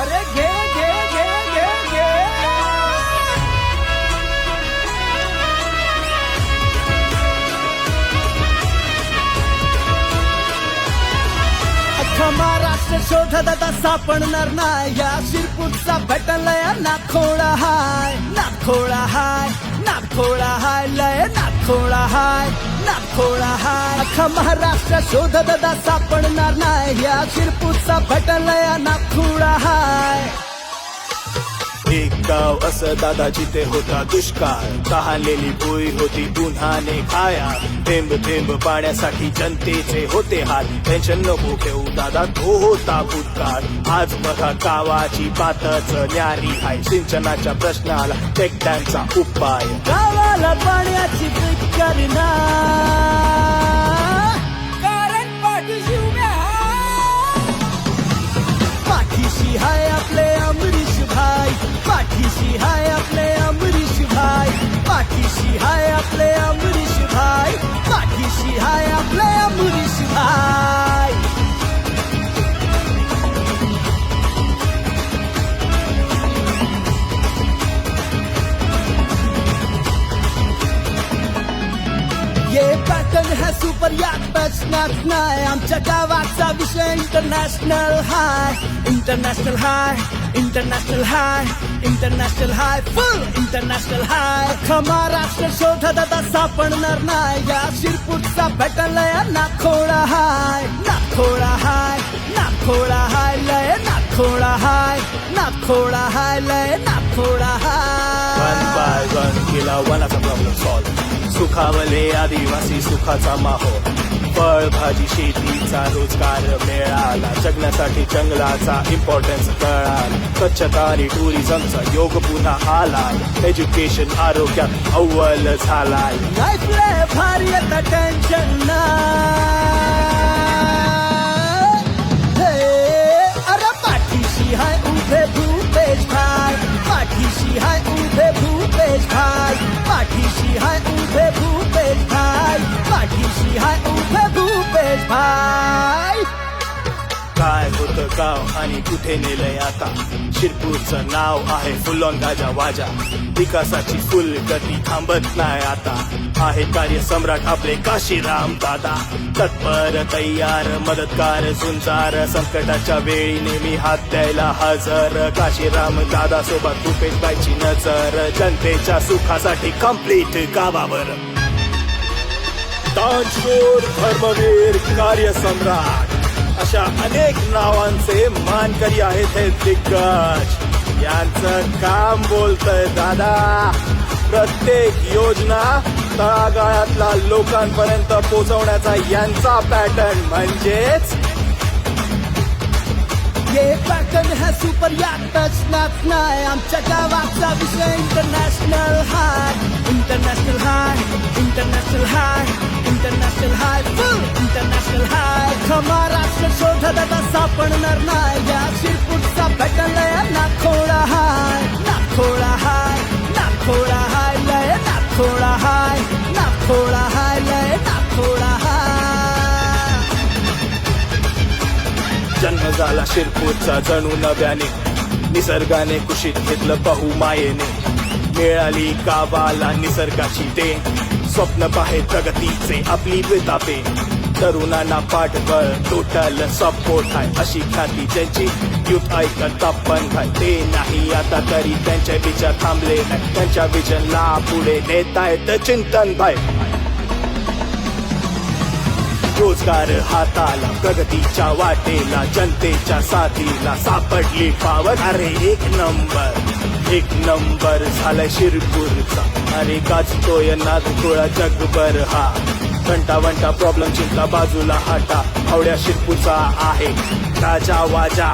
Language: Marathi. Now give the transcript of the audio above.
अरे घे त्याच्या शोधात आता सापडणार नाही. या शिरपूरचा भेटलय नाखोळा हाय. नाखोळा हाय. नाखोळा हाय. लय नाखोळा हाय. नाखोळा हाय. अख्खा महाराष्ट्र शोधत आता सापडणार नाही. या शिरपूरचा भेटलय नाखोळा हाय. एक गाव असं दादा जिथे होता दुष्काळ. तहानलेली भुई होती उन्हाने खाया थेंब थेंब पाण्यासाठी जनतेचे होते हात टेन्शन नको घेऊ दादा तो होता भूतकाळ. आज बघा गावाची पातच न्यारी आहे सिंचनाच्या प्रश्नाला टेकड्यांचा उपाय. गावाला হায় ये पॅटर्न है सुपर यात बसणार नाही आमच्या गावाचा विषय इंटरनॅशनल हाय इंटरनॅशनल हाय इंटरनॅशनल हाय इंटरनॅशनल हाय फुल इंटरनॅशनल हाय अख्खा महाराष्ट्र शोधत आता सापडणार नाही. या शिरपूरचा ना नाखोळा हाय नाखोळा हाय नाखोळा हाय लय नाखोळा हाय नाखोळा हाय लय नाखोळा वन हाय. बाय वन केला वनाचा प्रॉब्लेम सॉल्व सुखावले आदिवासी सुखाचा माहोल. फळभाजी शेतीचा रोजगार मिळाला. जगण्यासाठी जंगलाचा इम्पॉर्टन्स कळाला. स्वच्छता आणि टुरिझमचा योग पुन्हा आला. एज्युकेशन आरोग्यात अव्वल झालाय. भारी आता टेन्शन ना गाव आणि कुठे नेलंय आता? शिरपूरचं नाव आहे फुलॉन गाजा वाजा. विकासाची फुल गती थांबत नाही आता. आहे कार्य सम्राट आपले काशीराम दादा. तत्पर तयार मदतगार झुंजार. संकटाच्या वेळी नेहमी हात द्यायला हजर. काशीराम दादा सोबत रुपेश बाईची नजर. जनतेच्या सुखासाठी कंप्लीट गावावर. दानशूर धर्मवीर कार्यसम्राट अशा अनेक नावांचे मानकरी आहेत हे दिग्गज. यांचं काम बोलतय दादा. प्रत्येक योजना तळागाळातल्या लोकांपर्यंत पोहोचवण्याचा यांचा पॅटर्न म्हणजेच ये पॅटर्न हा सुपर या नाच नाही आमच्या गावाचा विषय इंटरनॅशनल हाय इंटरनॅशनल हाय इंटरनॅशनल हाय इंटरनॅशनल हाय इंटरनॅशनल हाय महाराष्ट्र शोधत आता सापडणार नाही. या शिरपूरचा भेटलय नाखोळा हाय नाखोळा हाय नाखोळा हाय लय नाखोळा हाय नाखोळा हाय लय नाखोळा हाय. जन्म झाला शिरपूरचा जणू नव्याने. निसर्गाने कुशीत घेतलं पाहू मायेने. मिळाली गावाला निसर्गाची ते स्वप्न पाहे प्रगतीचे आपली वितापे. तरुणांना पाठबळ टोटल सपोर्ट आहे. अशी ख्याती ज्यांची युथ ऐकत पण काय ते नाही आता तरी त्यांचे विचार थांबले नाही. त्यांच्या विजनला पुढे नेतायत चिंतन भाई. रोजगार हाताला प्रगतीच्या वाटेला जनतेच्या साथीला सापडली पावर. अरे एक नंबर एक नंबर झालाय शिरपूरचा. अरे गाजतोय नागपुळा जगभर हा. घंटा वंटा प्रॉब्लेम चिंता बाजूला हाटा आवड्या शिरपूचा आहे. राजा वाजा.